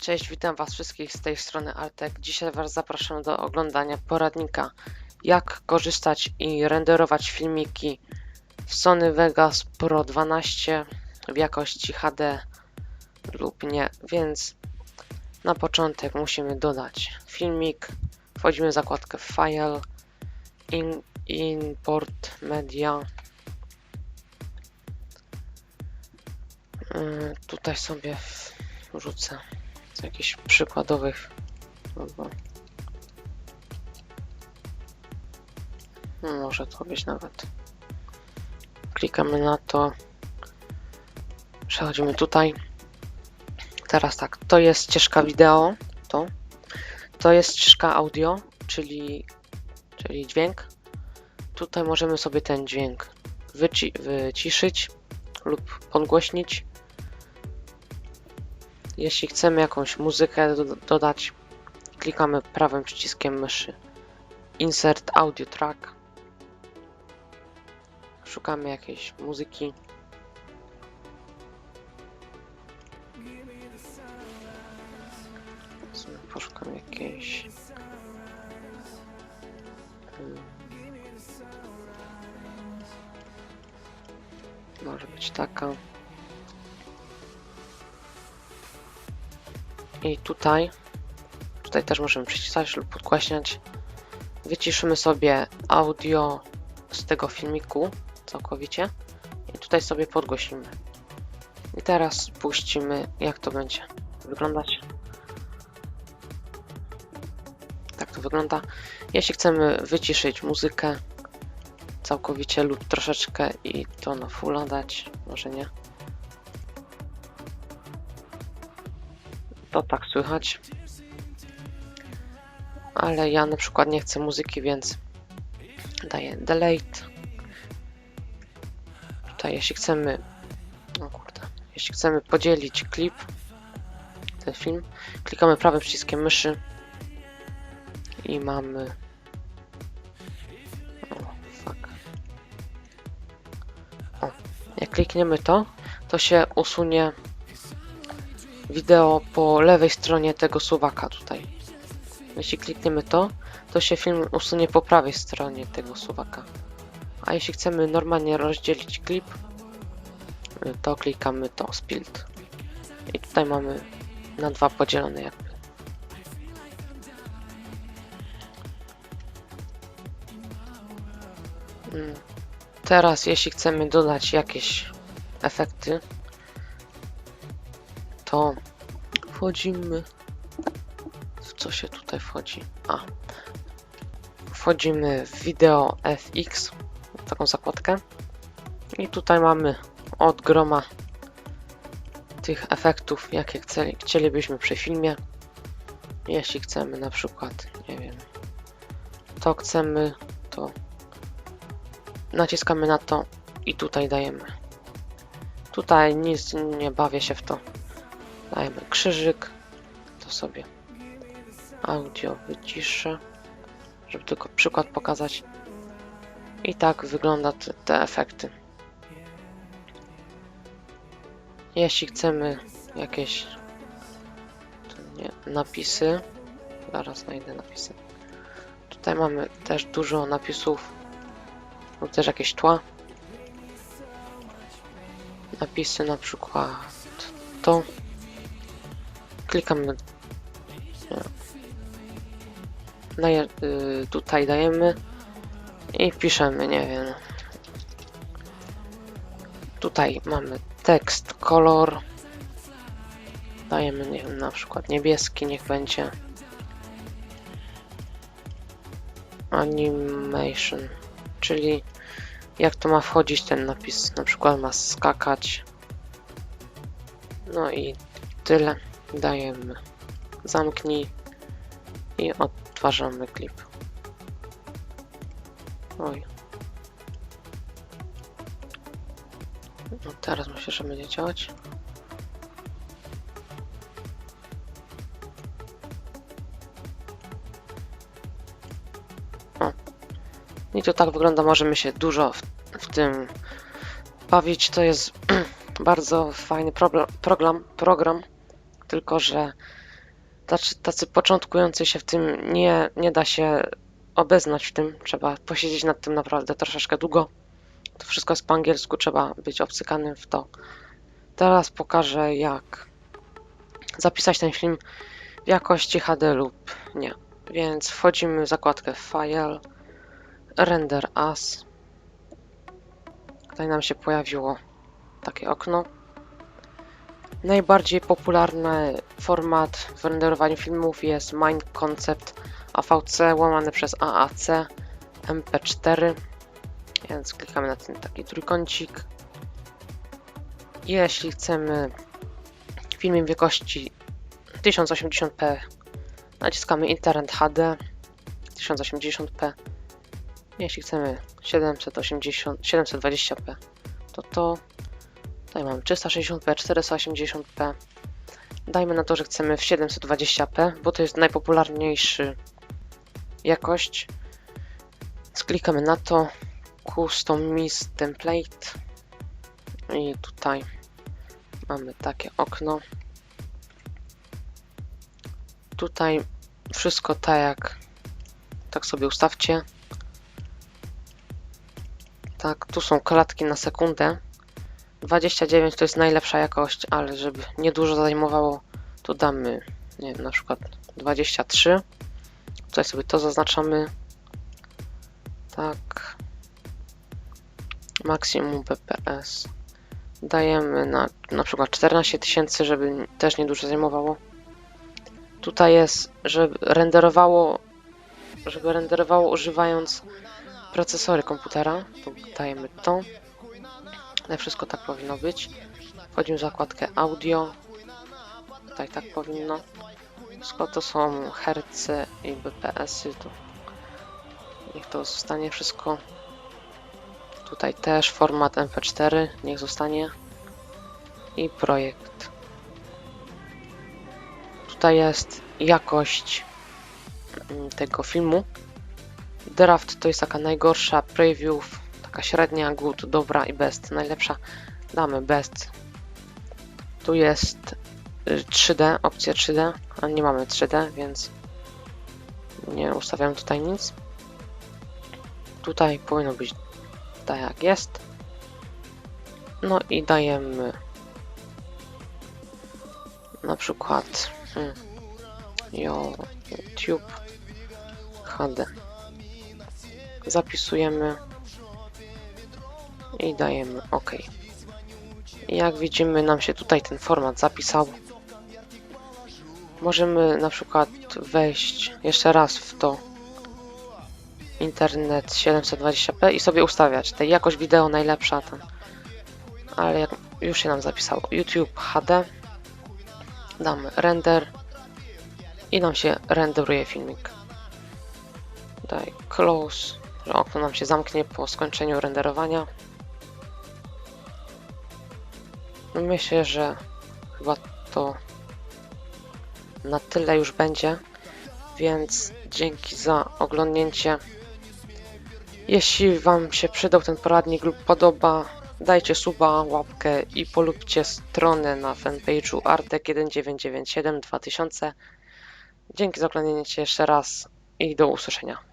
Cześć, witam Was wszystkich z tej strony Artek. Dzisiaj Was zapraszam do oglądania poradnika jak korzystać i renderować filmiki w Sony Vegas Pro 12 w jakości HD lub nie, więc na początek musimy dodać filmik. Wchodzimy w zakładkę File, in, Import Media. Yy, tutaj sobie wrzucę jakichś przykładowych no może to być nawet. Klikamy na to. Przechodzimy tutaj. Teraz tak, to jest ścieżka wideo to. To jest ścieżka audio czyli, czyli dźwięk. Tutaj możemy sobie ten dźwięk wyci wyciszyć lub podgłośnić jeśli chcemy jakąś muzykę do dodać, klikamy prawym przyciskiem myszy Insert Audio Track. Szukamy jakiejś muzyki. Poszukam jakiejś. Hmm. Może być taka. I tutaj, tutaj też możemy przycisać lub podgłaśniać. Wyciszymy sobie audio z tego filmiku całkowicie i tutaj sobie podgłosimy. I teraz puścimy, jak to będzie wyglądać. Tak to wygląda. Jeśli chcemy wyciszyć muzykę całkowicie lub troszeczkę i to na fulla dać, może nie. To tak słychać. Ale ja na przykład nie chcę muzyki, więc daję delete. Tutaj jeśli chcemy, o kurde, jeśli chcemy podzielić klip, ten film, klikamy prawym przyciskiem myszy i mamy jak klikniemy to, to się usunie wideo po lewej stronie tego suwaka tutaj. Jeśli klikniemy to, to się film usunie po prawej stronie tego suwaka. A jeśli chcemy normalnie rozdzielić klip, to klikamy to split. I tutaj mamy na dwa podzielone jakby. Mm. Teraz jeśli chcemy dodać jakieś efekty, to wchodzimy. W co się tutaj wchodzi? A. Wchodzimy w wideo FX, taką zakładkę. I tutaj mamy od groma tych efektów, jakie chcieli, chcielibyśmy przy filmie. Jeśli chcemy na przykład, nie wiem, to chcemy, to naciskamy na to i tutaj dajemy. Tutaj nic nie bawię się w to. Dajemy krzyżyk. To sobie audio wyciszę, żeby tylko przykład pokazać. I tak wygląda te, te efekty. Jeśli chcemy jakieś nie, napisy, zaraz znajdę napisy. Tutaj mamy też dużo napisów lub też jakieś tła. Napisy na przykład to klikamy daje, y, tutaj dajemy i piszemy, nie wiem. Tutaj mamy tekst, kolor. Dajemy, nie wiem, na przykład niebieski, niech będzie. Animation, czyli jak to ma wchodzić ten napis, na przykład ma skakać. No i tyle dajemy zamknij i odtwarzamy klip. Oj. No teraz myślę, że będzie działać. O. I to tak wygląda, możemy się dużo w, w tym bawić. To jest bardzo fajny program, program tylko że tacy, tacy początkujący się w tym nie, nie da się obeznać w tym. Trzeba posiedzieć nad tym naprawdę troszeczkę długo. To wszystko jest po angielsku, trzeba być obcykanym w to. Teraz pokażę, jak zapisać ten film w jakości HD lub nie. Więc wchodzimy w zakładkę File, Render As. Tutaj nam się pojawiło takie okno. Najbardziej popularny format w renderowaniu filmów jest Mind Concept AVC łamane przez AAC MP4. Więc klikamy na ten taki trójkącik. Jeśli chcemy filmie w wielkości 1080p, naciskamy Internet HD 1080p. Jeśli chcemy 780, 720p, to to. Tutaj mamy 360p, 480p. Dajmy na to, że chcemy w 720p, bo to jest najpopularniejszy jakość. Sklikamy na to. Customize template. I tutaj mamy takie okno. Tutaj wszystko tak jak tak sobie ustawcie. Tak, tu są klatki na sekundę. 29 to jest najlepsza jakość, ale żeby nie dużo zajmowało, to damy, nie wiem, na przykład 23. Tutaj sobie to zaznaczamy. Tak. Maksimum PPS. Dajemy na, na przykład 14 tysięcy, żeby też nie dużo zajmowało. Tutaj jest, żeby renderowało, żeby renderowało używając procesory komputera. Tu dajemy to. Wszystko tak powinno być. Wchodzimy w zakładkę audio. Tutaj tak powinno. Wszystko to są herce i BPS-y. To niech to zostanie wszystko. Tutaj też format MP4. Niech zostanie. I projekt. Tutaj jest jakość mm, tego filmu. Draft to jest taka najgorsza, preview taka średnia, good, dobra i best. Najlepsza damy best. Tu jest y, 3D, opcja 3D, a nie mamy 3D, więc nie ustawiam tutaj nic. Tutaj powinno być tak jak jest. No i dajemy na przykład hmm, YouTube HD. Zapisujemy i dajemy OK. Jak widzimy, nam się tutaj ten format zapisał. Możemy na przykład wejść jeszcze raz w to internet 720p i sobie ustawiać. Tej jakość wideo najlepsza tam. Ale jak już się nam zapisało YouTube HD, damy render i nam się renderuje filmik. Daj close, że okno nam się zamknie po skończeniu renderowania. Myślę, że chyba to na tyle już będzie, więc dzięki za oglądnięcie. Jeśli Wam się przydał ten poradnik lub podoba, dajcie suba, łapkę i polubcie stronę na fanpage'u artek1997 2000. Dzięki za oglądnięcie jeszcze raz i do usłyszenia.